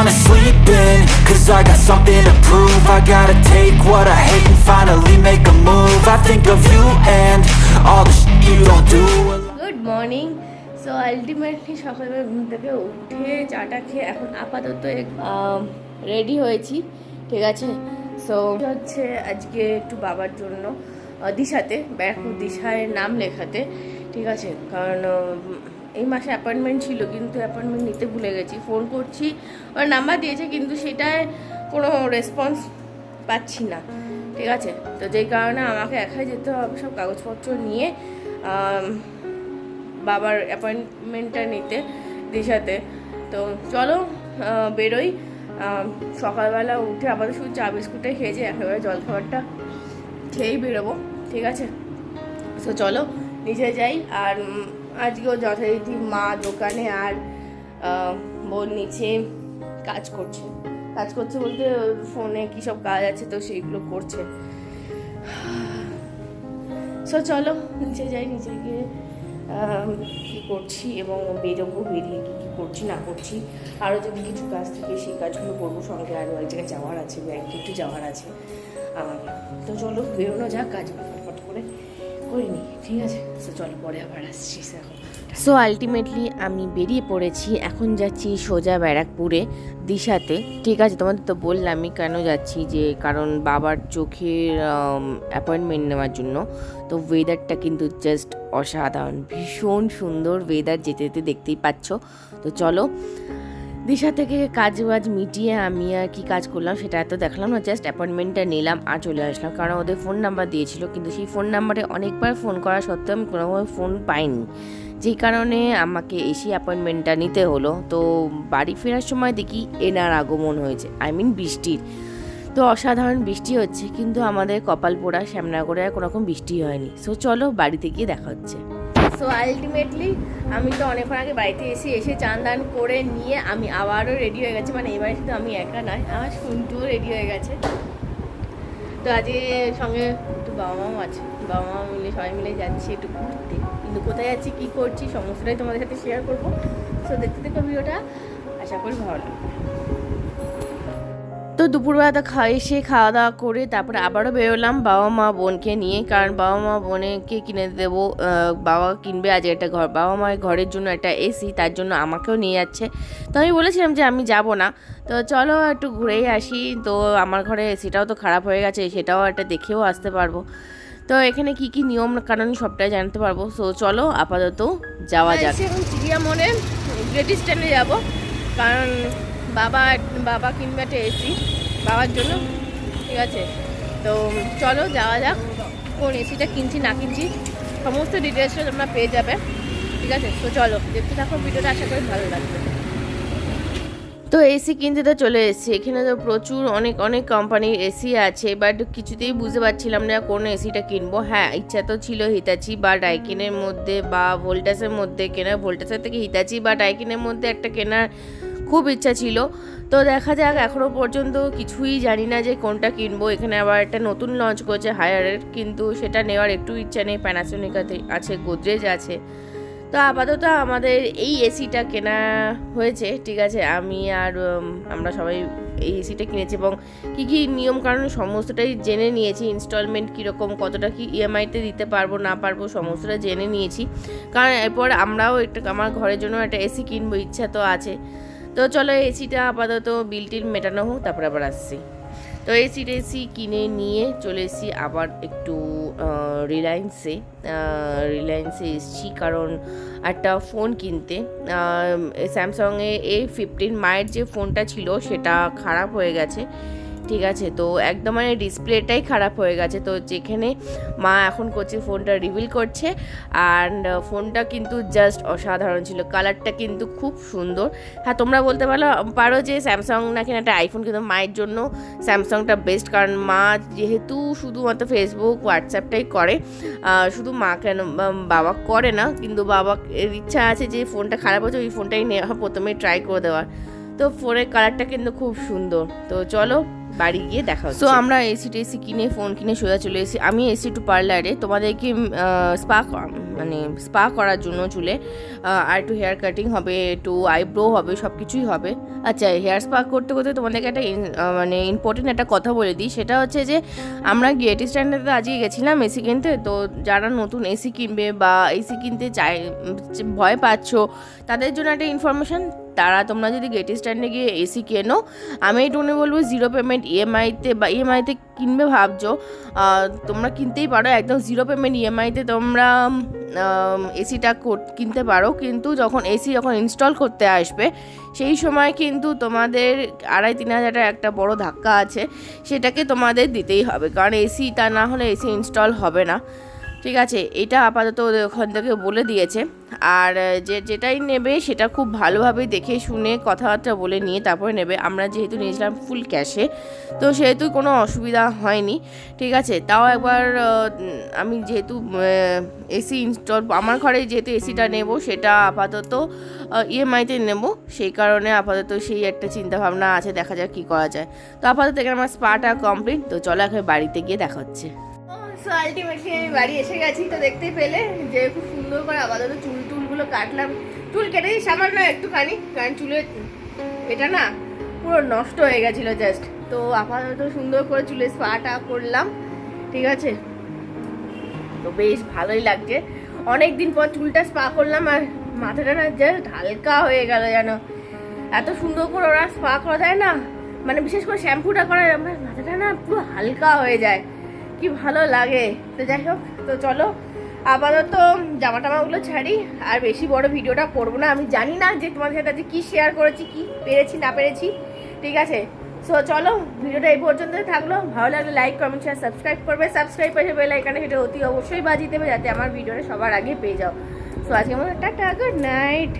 wanna sleep in Cause I got something to prove I gotta take what I hate and finally make a move I think of you and all the shit you don't do good morning so ultimately সকালবেলা ঘুম থেকে উঠে চাটা খেয়ে এখন আপাতত ready হয়েছি ঠিক আছে সো হচ্ছে আজকে একটু বাবার জন্য দিশাতে ব্যারাকপুর দিশায় নাম লেখাতে ঠিক আছে কারণ এই মাসে অ্যাপয়েন্টমেন্ট ছিল, কিন্তু অ্যাপয়েন্টমেন্ট নিতে ভুলে গেছি। ফোন করছি, ওর নাম্বার দিয়েছে, কিন্তু সেটায় কোনো রেসপন্স পাচ্ছি না। ঠিক আছে? তো যেই কারণে আমাকে একাই যেতে হবে, সব কাগজপত্র নিয়ে বাবার অ্যাপয়েন্টমেন্টটা নিতে দিশাতে। তো চলো বেরোই। সকালবেলা উঠে আপাতত শুধু চা বিস্কুটটাই খেয়েছি, একেবারে জলখাবারটা খেয়েই বেরোবো। ঠিক আছে? তো চলো নিচে যাই, আর আজকেও যথারীতি মা দোকানে আর বোন নিচে কাজ করছে। কাজ করছে বলতে ফোনে কী সব কাজ আছে তো সেইগুলো করছে। সো চলো, নিচে যাই, নিচে গিয়ে কী করছি এবং বেরোবো, বেরিয়ে কী কী করছি, না করছি। আরও যদি কিছু কাজ থাকে, সেই কাজগুলো করব। সঙ্গে আরও এক জায়গায় যাওয়ার আছে, ব্যাংকে একটু যাওয়ার আছে। তো চলো, বেরোনো যাক, কাজ ফটফট করে। ঠিক আছে? তো চলো পরে আবার এখন সো আলটিমেটলি আমি বেরিয়ে পড়েছি, এখন যাচ্ছি সোজা ব্যারাকপুরে, দিশাতে। ঠিক আছে, তোমাদের তো বললামই কেন যাচ্ছি যে, কারণ বাবার চোখের অ্যাপয়েন্টমেন্ট নেওয়ার জন্য। তো ওয়েদারটা কিন্তু জাস্ট অসাধারণ, ভীষণ সুন্দর ওয়েদার যেতে যেতে দেখতেই পাচ্ছ। তো চলো দিশা থেকে কাজ বাজ মিটিয়ে আমি আর কি কাজ করলাম সেটা এত দেখালাম না জাস্ট অ্যাপয়েন্টমেন্টটা নিলাম আর চলে আসলাম। কারণ ওদের ফোন নাম্বার দিয়েছিল, কিন্তু সেই ফোন নাম্বারে অনেকবার ফোন করা সত্ত্বেও আমি কোনোভাবে ফোন পাইনি। যেই কারণে আমাকে এসে অ্যাপয়েন্টমেন্টটা নিতে হলো। তো বাড়ি ফেরার সময় দেখি এনার আগমন হয়েছে আই মিন বৃষ্টির। তো অসাধারণ বৃষ্টি হচ্ছে, কিন্তু আমাদের কপাল পোড়া শ্যামনগরে আর কোনো রকম বৃষ্টি হয়নি। সো চলো বাড়িতে গিয়ে দেখা হচ্ছে। সো আলটিমেটলি আমি তো অনেকক্ষণ আগে বাড়িতে এসে এসে চান দান করে নিয়ে আমি আবারও রেডি হয়ে গেছি। মানে এবারে শুধু আমি একা নয়, আমার শুনটুও রেডি হয়ে গেছে। তো আজকে সঙ্গে একটু বাবা মাও আছে। বাবা মা মিলে, সবাই মিলে যাচ্ছি একটু ঘুরতে। কিন্তু কোথায় যাচ্ছি, কী করছি, সমস্তটাই তোমাদের সাথে শেয়ার করব। সো দেখতে দেখো ভিডিওটা। আশা করি ভালো লাগবে। তো দুপুরবেলা তো খাওয়া এসে খাওয়া দাওয়া করে তারপরে আবারও বেরোলাম বাবা মা বোনকে নিয়ে। কারণ বাবা মা বোনকে কিনে দেবো বাবা কিনবে আজ একটা ঘর। বাবা মায়ের ঘরের জন্য একটা এসি তার জন্য আমাকেও নিয়ে যাচ্ছে। তো আমি বলেছিলাম যে আমি যাব না। তো চলো একটু ঘুরেই আসি। তো আমার ঘরে এসিটাও তো খারাপ হয়ে গেছে সেটাও একটা দেখেও আসতে পারব। তো এখানে কি কি নিয়ম কারণ সবটাই জানতে পারব। সো চলো আপাতত যাওয়া যাক। এখন চিড়িয়া মনে গ্রেট স্ট্যান্ডে যাব। কারণ বাবা বাবা কিনবে একটা এসি বাবার জন্য, ঠিক আছে? তো চলো যাওয়া যাক, কোন এসিটা কিনছি না কিনছি, সমস্ত ডিটেলসটা তোমরা পেয়ে যাবে, ঠিক আছে? তো চলো দেখতে থাকো, ভিডিওটা আশা করি ভালো লাগবে। তো এসি কিনতে তো চলে এসেছি। এখানে তো প্রচুর অনেক অনেক কোম্পানির এসি আছে বাট কিছুতেই বুঝতে পারছিলাম না কোন এসিটা কিনবো। হ্যাঁ ইচ্ছা তো ছিল হিতাচি বা ডাইকিনের মধ্যে বা ভোল্টাসের মধ্যে কেনার ভোল্টাসের থেকে হিতাচি বা ডাইকিনের মধ্যে একটা কেনার খুব ইচ্ছা ছিল। তো দেখা যাক এখনও পর্যন্ত কিছুই জানি না যে কোনটা কিনবো। এখানে আবার একটা নতুন লঞ্চ করছে হায়ারের কিন্তু সেটা নেওয়ার একটু ইচ্ছা নেই। প্যানাসোনিক আছে গোদরেজ আছে। তো আপাতত আমাদের এই এসিটা কেনা হয়েছে, ঠিক আছে? আমি আর আমরা সবাই এই এসিটা কিনেছি এবং কী কী নিয়ম কারণ সমস্তটাই জেনে নিয়েছি ইনস্টলমেন্ট কীরকম, কতটা কি ইএমআইতে দিতে পারব, না পারব, সমস্তটা জেনে নিয়েছি। কারণ এরপর আমরাও একটা, আমার ঘরের জন্য একটা এসি কিনবো, ইচ্ছা তো আছে। তো চলো এসিটা আপাতত বিল টিল মেটানো হোক, তারপর আবার আসছি। তো এসি টেসি কিনে নিয়ে চলে এসেছি আবার একটু রিলায়েন্সে রিলায়েন্সে এসেছি কারণ একটা ফোন কিনতে। স্যামসংয়ে এ ফিফটিন মায়ের যে ফোনটা ছিল সেটা খারাপ হয়ে গেছে। ঠিক আছে, তো একদম মানে ডিসপ্লেটাই খারাপ হয়ে গেছে। তো যেখানে মা এখন করছে ফোনটা রিভিল করছে অ্যান্ড ফোনটা কিন্তু জাস্ট অসাধারণ ছিল। কালারটা কিন্তু খুব সুন্দর। হ্যাঁ তোমরা বলতে পারো পারো যে স্যামসাং নাকি একটা আইফোন কিন্তু মায়ের জন্য স্যামসাংটা বেস্ট কারণ মা যেহেতু শুধুমাত্র ফেসবুক হোয়াটসঅ্যাপটাই করে শুধু মা কেন বাবা করে না, কিন্তু বাবা এর ইচ্ছা আছে যে ফোনটা খারাপ হচ্ছে ওই ফোনটাই নেওয়া, প্রথমে ট্রাই করে দেওয়ার। তো ফোনের কালারটা কিন্তু খুব সুন্দর। তো চলো বাড়ি গিয়ে দেখা সো আমরা এসি টেসি কিনে ফোন কিনে সোজা চলে এসেছি। আমি এসি টু পার্লারে তোমাদেরকে স্পা মানে স্পা করার জন্য চুলে আর একটু হেয়ার কাটিং হবে একটু আইব্রো হবে সব কিছুই হবে। আচ্ছা হেয়ার স্পা করতে করতে তোমাদেরকে একটা মানে ইম্পর্টেন্ট একটা কথা বলে দিই। সেটা হচ্ছে যে আমরা গেট স্ট্যান্ডে আজকে গেছিলাম এসি কিনতে। তো যারা নতুন এসি কিনবে বা এসি কিনতে চাই ভয় পাচ্ছ তাদের জন্য একটা ইনফরমেশন তারা তোমরা যদি গেট স্ট্যান্ডে গিয়ে এসি কেনো, আমি এইটুকুনি বলব জিরো পেমেন্ট ইএমআইতে বা ইএমআইতে কিনবে ভাবছ তোমরা কিনতেই পারো, একদম জিরো পেমেন্ট ইএমআইতে তোমরা এসিটা কিনতে পারো, কিন্তু যখন এসি যখন ইনস্টল করতে আসবে, সেই সময় কিন্তু তোমাদের আড়াই তিন হাজার একটা বড় ধাক্কা আছে, সেটাকে তোমাদের দিতেই হবে। কারণ এসিটা না হলে এসি ইনস্টল হবে না। ঠিক আছে, এটা আপাতত ওদের ওখান থেকে বলে দিয়েছে। আর যে, যেটাই নেবে সেটা খুব ভালোভাবে দেখে শুনে কথাবার্তা বলে নিয়ে তারপরে নেবে। আমরা যেহেতু নিয়েছিলাম ফুল ক্যাশে তো সেহেতু কোনো অসুবিধা হয়নি। ঠিক আছে, তাও একবার আমি যেহেতু এসি ইনস্টল আমার ঘরে যেহেতু এসিটা নেব সেটা আপাতত ইএমআইতে নেব। সেই কারণে আপাতত সেই একটা চিন্তা ভাবনা আছে, দেখা যাক কী করা যায়। তো আপাতত এখানে আমার স্পাটা কমপ্লিট তো চলো এখন বাড়িতে গিয়ে দেখা হচ্ছে। সো আলটিমেটলি আমি বাড়ি এসে গেছি, তো দেখতে পেলে যে খুব সুন্দর করে আপাতত চুল টুলগুলো কাটলাম। চুল কেটেছি সামান্য একটুখানি, কারণ চুলের এটা না পুরো নষ্ট হয়ে গেছিল জাস্ট তো আপাতত সুন্দর করে চুলে স্পাটা করলাম, ঠিক আছে? তো বেশ ভালোই লাগছে। অনেক দিন পর চুলটা স্পা করলাম, আর মাথাটা না জাস্ট হালকা হয়ে গেল যেন। এত সুন্দর করে ওরা স্পা করা যায় না মানে বিশেষ করে শ্যাম্পুটা করা মাথাটা না পুরো হালকা হয়ে যায়। কি ভালো লাগে। তো যাই হোক, তো চলো, আপাতত জামা টামাগুলো ছাড়ি, আর বেশি বড় ভিডিওটা করব না। আমি জানি না যে তোমাদের সাথে আজকে কী শেয়ার করেছি, কি পেরেছি, না পেরেছি। ঠিক আছে? সো চলো, ভিডিওটা এই পর্যন্ত থাকল। ভালো লাগলে লাইক কমেন্ট শেয়ার সাবস্ক্রাইব করবে। সাবস্ক্রাইব পাশে বেল আইকনে সেটা অতি অবশ্যই বাজিয়ে দেবে যাতে আমার ভিডিওটা সবার আগে পেয়ে যাও। সো আজকে আমার টাটা গুড নাইট